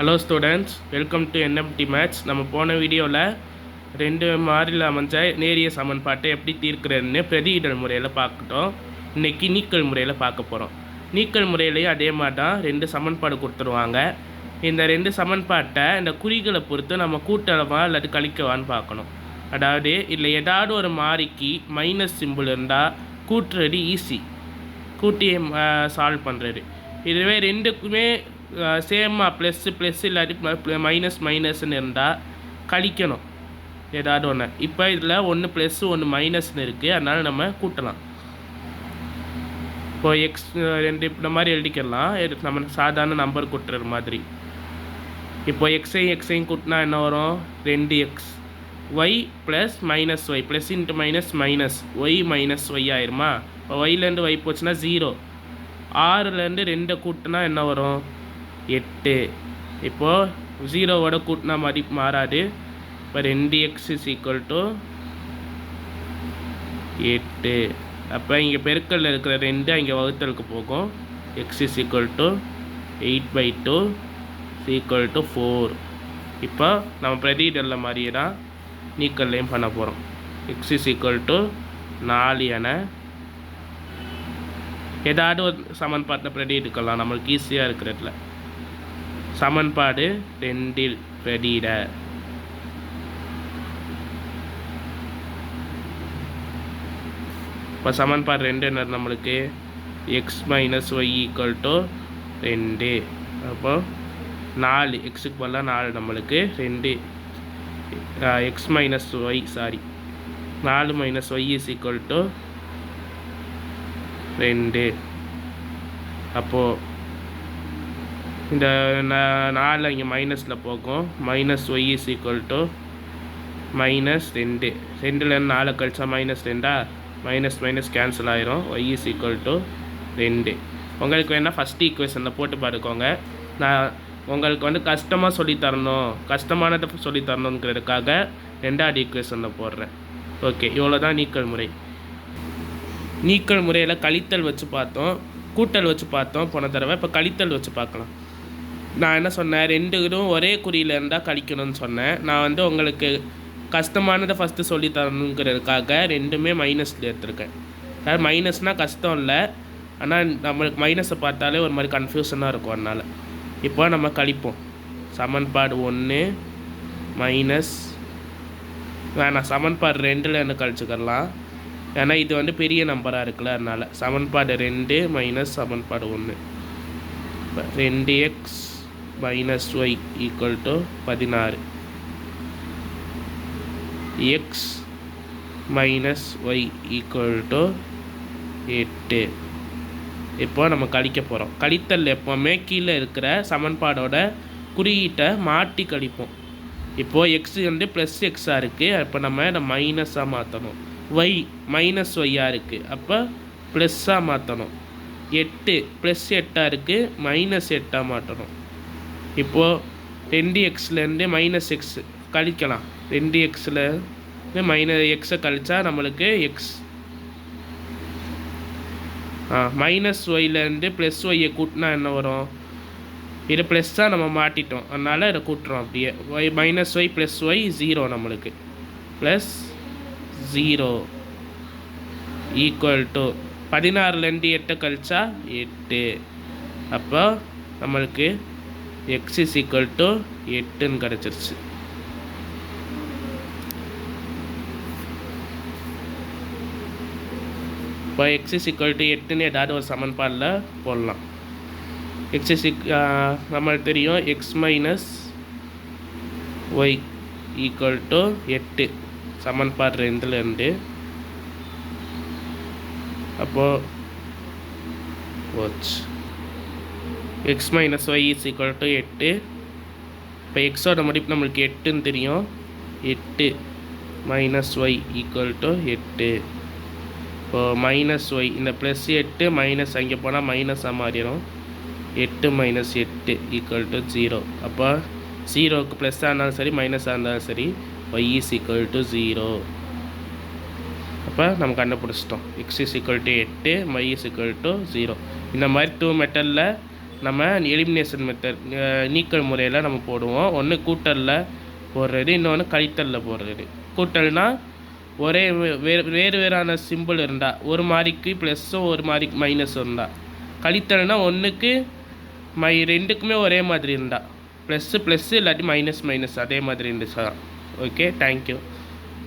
Hello students welcome to NMT match நம்ம போன வீடியோவில் ரெண்டு மாறியில் அமைஞ்ச நேரிய சமன்பாட்டை எப்படி தீர்க்கிறதுன்னு பிரதியிடல் முறையில் பார்க்கட்டும். இன்றைக்கி நீக்கல் முறையில் பார்க்க போகிறோம் நீக்கல் முறையிலையும் அதே மாதிரி தான் ரெண்டு சமன்பாடு கொடுத்துருவாங்க. இந்த ரெண்டு சமன்பாட்டை இந்த குறிகளை பொறுத்து நம்ம கூட்டளவா அல்லது கழிக்கவான்னு பார்க்கணும். அதாவது இதில் ஏதாவது ஒரு மாறிக்கு மைனஸ் சிம்பிள் இருந்தால் கூட்டுறது ஈஸி கூட்டி சால்வ் பண்ணுறது இதுவே ரெண்டுக்குமே சேமாக ப்ளஸ்ஸு ப்ளஸ் இல்லாட்டி மைனஸ் மைனஸ்ன்னு இருந்தால் கழிக்கணும். ஏதாவது ஒன்று இப்போ இதில் ஒன்று ப்ளஸ்ஸு ஒன்று மைனஸ்னு இருக்குது அதனால் நம்ம கூட்டலாம். இப்போ எக்ஸ் ரெண்டு இந்த மாதிரி எழுதிக்கலாம். நம்ம சாதாரண நம்பர் கூட்டுற மாதிரி. இப்போ எக்ஸையும் எக்ஸையும் கூட்டினா என்ன வரும்? ரெண்டு x y plus minus y plus into minus minus y minus y ஆயிருமா? இப்போ ஒய்லேருந்து ஒய் போச்சுன்னா ஜீரோ ஆறுலேருந்து ரெண்டை கூட்டினா என்ன வரும்? எட்டு. இப்போது ஜீரோவோட கூட்டினா மதிப்பு மாறாது. இப்போ ரெண்டு எக்ஸ் இஸ் ஈக்குவல் டு எட்டு. அப்போ இங்கே பெருக்கல்ல இருக்கிற ரெண்டு இங்கே வகுத்தலுக்கு போகும். X is equal to eight by two equal to four இப்போ நம்ம பிரதியிடலில் மாதிரியே தான் நீக்கல்லையும் பண்ண போகிறோம் எக்ஸ் இஸ் ஈக்குவல் டு நாலு என ஏதாவது ஒரு சமன்பாட்டில் பிரதி எடுக்கலாம். நம்மளுக்கு ஈஸியாக இருக்கிறதுல. சமன்பாடு ரெண்டில் வெளியிட. இப்போ சமன்பாடு ரெண்டு என்ன நம்மளுக்கு? X minus y equal to ரெண்டு. அப்போ நாலு எக்ஸுக்கு பதிலாக நாலு நம்மளுக்கு ரெண்டு. எக்ஸ் மைனஸ் ஒய் சாரி நாலு minus y is equal to ரெண்டு. அப்போது இந்த நாலு இங்கே மைனஸில் போகும். Minus y is equal to minus ரெண்டு. ரெண்டுலேருந்து நாலு கழிச்சா மைனஸ் ரெண்டா? மைனஸ் மைனஸ் கேன்சல் ஆயிரும். ஒய் இஸ் ஈக்குவல் டு ரெண்டு. உங்களுக்கு வேணால் ஃபஸ்ட் ஈக்குவேஷனில் போட்டு பார்த்துக்கோங்க நான் உங்களுக்கு வந்து கஷ்டமாக சொல்லித் தரணும் கஷ்டமானதை சொல்லித் தரணுங்கிறதுக்காக ரெண்டாவது ஈக்குவேஷனில் போடுறேன். ஓகே இவ்வளோ தான் நீக்கல் முறை. நீக்கல் முறையில் கழித்தல் வச்சு பார்த்தோம். கூட்டல் வச்சு பார்த்தோம் போன தடவை. இப்போ கழித்தல் வச்சு பார்க்கலாம். நான் என்ன சொன்னேன்? ரெண்டு இதுவும் ஒரே குறியில் இருந்தால் கழிக்கணும்னு சொன்னேன். நான் வந்து உங்களுக்கு கஷ்டமானதை ஃபஸ்ட்டு சொல்லி தரணுங்கிறதுக்காக ரெண்டுமே மைனஸில் எடுத்திருக்கேன். அதாவது மைனஸ்னால் கஷ்டம் இல்லை. ஆனால் நம்மளுக்கு மைனஸை பார்த்தாலே ஒரு மாதிரி கன்ஃபியூஷனாக இருக்கும் அதனால். இப்போ நம்ம கழிப்போம். சமன்பாடு ஒன்று மைனஸ் வேணாம். சமன்பாடு ரெண்டில் என்ன கழிச்சுக்கலாம்? ஏன்னா இது வந்து பெரிய நம்பராக இருக்குல்ல அதனால். சமன்பாடு ரெண்டு மைனஸ் சமன்பாடு ஒன்று ரெண்டு x minus y equal to பதினாறு. X minus y equal to எட்டு. இப்போ நம்ம கழிக்க போகிறோம் கழித்தல் எப்போவுமே கீழே இருக்கிற சமன்பாடோட குறியீட்டை மாட்டி கழிப்போம். இப்போது எக்ஸ் வந்து ப்ளஸ் எக்ஸாக இருக்குது அப்போ நம்ம இதை மைனஸாக மாற்றணும் ஒய் மைனஸ் ஒய்யாக இருக்குது அப்போ ப்ளஸ்ஸாக மாற்றணும் எட்டு ப்ளஸ் எட்டாக இருக்குது மைனஸ் எட்டாக மாற்றணும் இப்போது ரெண்டு எக்ஸ்லேருந்து மைனஸ் எக்ஸ் கழிக்கலாம். ரெண்டு எக்ஸில் மைனஸ் எக்ஸை கழித்தா நம்மளுக்கு எக்ஸ் ஆ மைனஸ் ஒய்லேருந்து ப்ளஸ் ஒய்யை கூட்டினா என்ன வரும்? இது ப்ளஸ் தான் நம்ம மாட்டிட்டோம். அதனால் இதை கூட்டுறோம் அப்படியே. Y minus y plus y zero நம்மளுக்கு. ப்ளஸ் ஜீரோ ஈக்குவல் டு பதினாறுலேருந்து எட்டை கழிச்சா எட்டு. அப்போ நம்மளுக்கு எக்ஸ் இஸ் ஈக்குவல் டு எட்டுன்னு கிடச்சிருச்சு இப்போ எக்ஸ் இஸ் ஈக்குவல் டு எட்டுன்னு ஏதாவது ஒரு சமன்பாடில் போடலாம் எக்ஸ் இஸ் நம்மளுக்கு தெரியும் x minus y equal to எட்டு சமன்பாடு ரெண்டுலேருந்து அப்போது போச்சு x minus y is equal to எட்டு இப்போ எக்ஸோட மதிப்பு நம்மளுக்கு எட்டுன்னு தெரியும். எட்டு மைனஸ் ஒய் ஈக்குவல் டு எட்டு இப்போ மைனஸ் ஒய் இந்த ப்ளஸ் எட்டு மைனஸ் அங்கே போனால் மைனஸாக மாறிடும். எட்டு மைனஸ் எட்டு ஈக்குவல் டு ஜீரோ அப்போ ஜீரோக்கு ப்ளஸ்ஸாக இருந்தாலும் சரி மைனஸாக இருந்தாலும் சரி y is equal to zero அப்போ நம்ம கண்டுபிடிச்சிட்டோம். எக்ஸ் இஸ் ஈக்குவல் டு எட்டு y is equal to zero இந்த மாதிரி டூ மெட்டலில் நம்ம எலிமினேஷன் மெத்தட் நீக்கல் முறையில் நம்ம போடுவோம். ஒன்று கூட்டலில் போடுறது இன்னொன்று கழித்தலில் போடுறது. கூட்டல்னால் ஒரே வேறு வேறு வேறான சிம்பிள் இருந்தால் ஒரு மாதிரிக்கு ப்ளஸ்ஸும் ஒரு மாதிரிக்கு மைனஸும் இருந்தால் கழித்தல்னால் ஒன்றுக்கு மை ரெண்டுக்குமே ஒரே மாதிரி இருந்தால் ப்ளஸ்ஸு ப்ளஸ்ஸு இல்லாட்டி மைனஸ் மைனஸ் அதே மாதிரி இருந்துச்சு ஓகே தேங்க்யூ